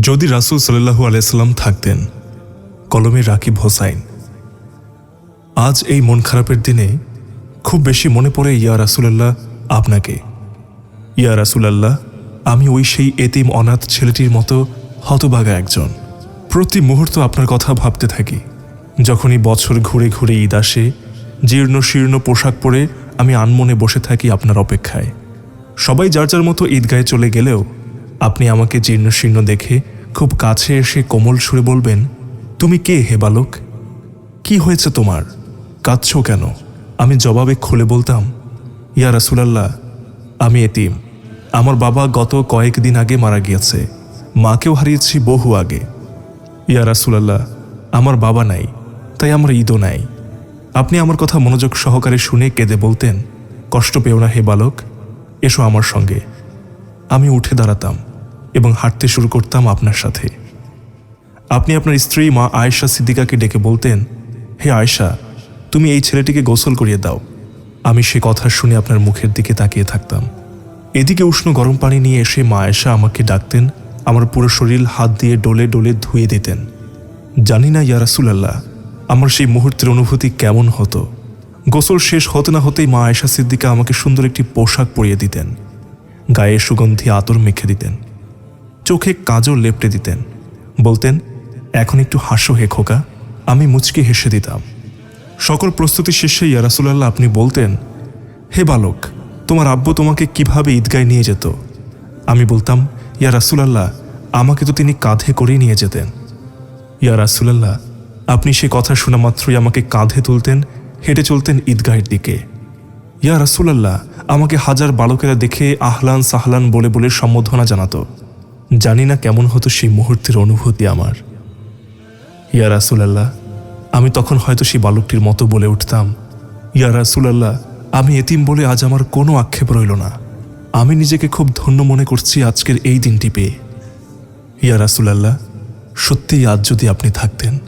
যদি রাসুল সাল্লাহু আলাইসাল্লাম থাকতেন, কলমে রাকিব হোসাইন। আজ এই মন খারাপের দিনে খুব বেশি মনে পড়ে ইয়া রাসুলাল্লাহ আপনাকে। ইয়া রাসুলাল্লাহ, আমি ওই সেই এতিম অনাথ ছেলেটির মতো হতবাগা একজন। প্রতি মুহূর্ত আপনার কথা ভাবতে থাকি। যখনই বছর ঘুরে ঘুরে ঈদ আসে, জীর্ণ শীর্ণ পোশাক পরে আমি আনমনে বসে থাকি আপনার অপেক্ষায়। সবাই যার যার মতো ঈদগায়ে চলে গেলেও আপনি আমাকে জীর্ণ শীর্ণ দেখে খুব কাছে এসে কোমল সুরে বলবেন, তুমি কে হে বালক? কি হয়েছে তোমার? কাঁদছ কেন? আমি জবাবে খুলে বলতাম, ইয়া রাসুলাল্লাহ, আমি এতিম। আমার বাবা গত কয়েকদিন আগে মারা গিয়েছে। মাকেও হারিয়েছি বহু আগে। ইয়া রাসুলাল্লাহ, আমার বাবা নাই, তাই আমার ঈদও নাই। আপনি আমার কথা মনোযোগ সহকারে শুনে কেঁদে বলতেন, কষ্ট পেও না হে বালক, এসো আমার সঙ্গে। আমি উঠে দাঁড়াতাম। এবং হাঁটতে শুরু করতাম আপনার সাথে। আপনি আপনার স্ত্রী মা আয়েশা সিদ্দিকাকে ডেকে বলতেন, হে আয়েশা, তুমি এই ছেলেটিকে গোসল করিয়ে দাও। আমি সে কথা শুনে আপনার মুখের দিকে তাকিয়ে থাকতাম। এদিকে উষ্ণ গরম পানি নিয়ে এসে মা আয়েশা আমাকে ডাকতেন, আমার পুরো শরীর হাত দিয়ে ডলে ডলে ধুয়ে দিতেন। জানি না, ইয়া রাসূলুল্লাহ, আমার সেই মুহূর্তের অনুভূতি কেমন হতো। গোসল শেষ হতে না হতেই মা আয়েশা সিদ্দিকা আমাকে সুন্দর একটি পোশাক পরিয়ে দিতেন। গায়ে সুগন্ধি আতর মেখে দিতেন। চোখে কাজও লেপটে দিতেন। বলতেন, এখন একটু হাসো হে খোকা, আমি মুচকি হেসে দিতাম। সকল প্রস্তুতি শেষে ইয়া রাসূলুল্লাহ আপনি বলতেন, হে বালক, তোমার আব্বু তোমাকে কীভাবে ঈদগায় নিয়ে যেত? আমি বলতাম, ইয়া রাসূলুল্লাহ, আমাকে তো তিনি কাঁধে করেই নিয়ে যেতেন। ইয়া রাসূলুল্লাহ, আপনি সে কথা শোনা মাত্রই আমাকে কাঁধে তুলতেন, হেঁটে চলতেন ঈদগাহের দিকে। ইয়া রাসূলুল্লাহ, আমাকে হাজার বালকেরা দেখে আহলান সাহলান বলে বলে সম্বোধনা জানাতো। জানি না কেমন হতো সেই মুহূর্তের অনুভূতি আমার। ইয়া রাসুলাল্লাহ, আমি তখন হয়তো সেই বালকটির মতো বলে উঠতাম, ইয়া রাসুলাল্লাহ, আমি এতিম বলে আজ আমার কোনো আক্ষেপ রইল না। আমি নিজেকে খুব ধন্য মনে করছি আজকের এই দিনটি পেয়ে। ইয়া রাসুলাল্লাহ, সত্যিই আজ যদি আপনি থাকতেন